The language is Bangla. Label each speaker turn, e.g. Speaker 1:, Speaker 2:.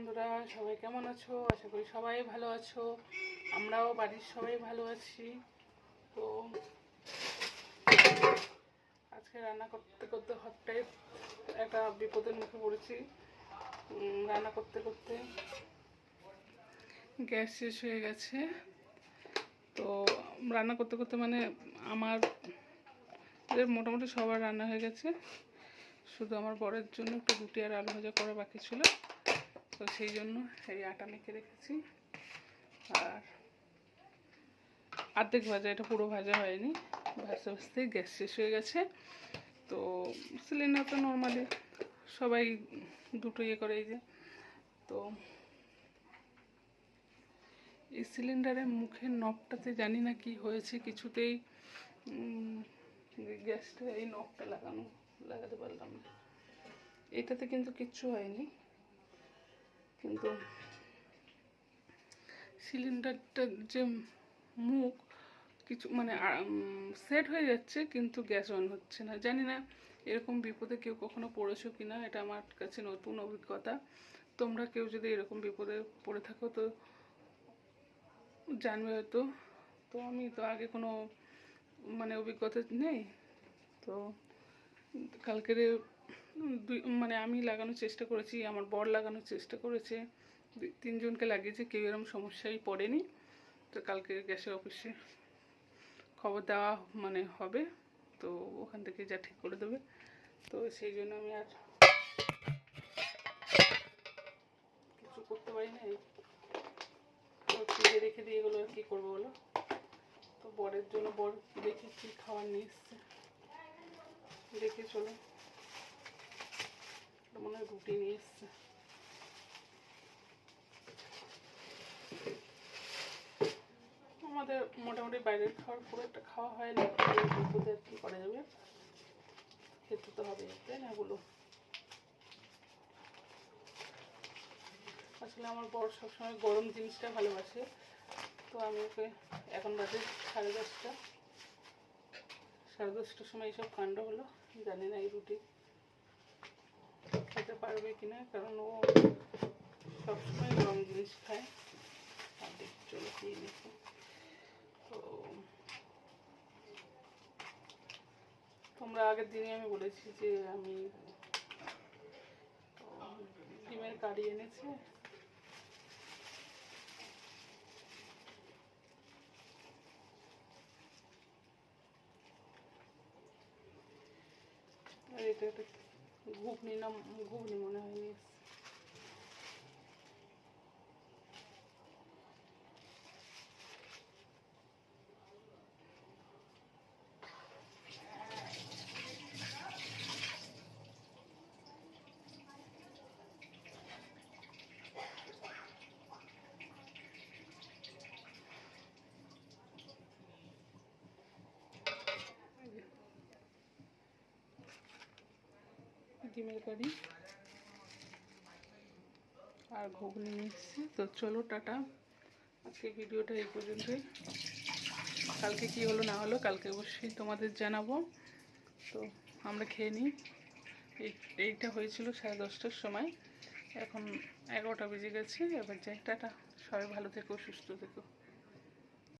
Speaker 1: বন্ধুরা, সবাই কেমন আছো? আশা করি সবাই ভালো আছো। আমরাও বাড়ির সবাই ভালো আছি। তো আজকে রান্না করতে করতে হঠাৎ একটা বিপদের মুখে পড়েছি। রান্না করতে করতে গ্যাস শেষ হয়ে গেছে। তো রান্না করতে করতে মানে আমার মোটামুটি সবার রান্না হয়ে গেছে। শুধু আমার বরের জন্য একটু রুটি আর আলু ভাজা করা বাকি ছিল। তো সেই জন্য এই আটা মেখে রেখেছি। আর অর্ধেক ভাজা, এটা পুরো ভাজা হয়নি। ভাজতে ভাজতেই গ্যাস শেষ হয়ে গেছে। তো সিলিন্ডার তো নর্মালি সবাই দুটো ইয়ে করে এই যে। তো এই সিলিন্ডারের মুখের নবটাতে জানি না কি হয়েছে, কিছুতেই গ্যাসটা এই নবটা লাগানো, লাগাতে পারলাম না। এটাতে কিন্তু কিচ্ছু হয়নি। কিন্তু সিলিন্ডারটার যে মুখ, কিছু মানে সেট হয়ে যাচ্ছে কিন্তু গ্যাস অন হচ্ছে না। জানি না এরকম বিপদে কেউ কখনো পড়েছো কি না এটা আমার কাছে নতুন অভিজ্ঞতা। তোমরা কেউ যদি এরকম বিপদে পড়ে থাকো তো জানবে হয়তো। তো আমি তো আগে কোনো মানে অভিজ্ঞতা নেই। তো কালকের মানে আমি লাগানোর চেষ্টা করেছি, আমার বর লাগানোর চেষ্টা করেছে। তিনজনকে লাগিয়েছে, কেউ এরকম সমস্যায় পড়েনি। তো কালকে গ্যাসের অফিসে খবর দেওয়া মানে হবে, তো ওখান থেকে যা ঠিক করে দেবে। তো সেই জন্য আমি আর কিছু করতে পারি না রেখে দিয়ে এগুলো আর কী করব বলো? তো বরের জন্য বর দেখি কী খাবার নিয়ে এসছে। দেখে চলো। মনে হয় রুটি নিয়ে এসছে। আমাদের মোটামুটি বাইরের খাবার খুব একটা খাওয়া হয় না। কি করা যাবে? খেতে তো হবে, তাই না বলো? আসলে আমার বর সবসময় গরম জিনিসটা ভালোবাসে। তো আমি ওকে এখন বাজে সাড়ে দশটা। সাড়ে দশটার সময় এইসব কাণ্ড হলো, জানি না এই রুটি খেতে পারবে কি না কারণ ও সবসময় গরম জিনিস খায়। আর তো, তোমরা আগের দিনে আমি বলেছি যে আমি ডিমের কারি এনেছে। এটা একটা ঘুগনি না ঘুগনি মনে হয় নিয়ে ডিমের কারি আর ঘুগনি মিক্সি। তো চলো, টাটা। আজকে ভিডিওটা এই পর্যন্তই। কালকে কি হলো না হলো কালকে অবশ্যই তোমাদের জানাব। তো আমরা খেয়ে নিই। এই, এইটা হয়েছিল সাড়ে দশটার সময়। এখন এগারোটা বেজে গেছে। এবার যাই। টাটা। সবাই ভালো থেকো, সুস্থ থেকো।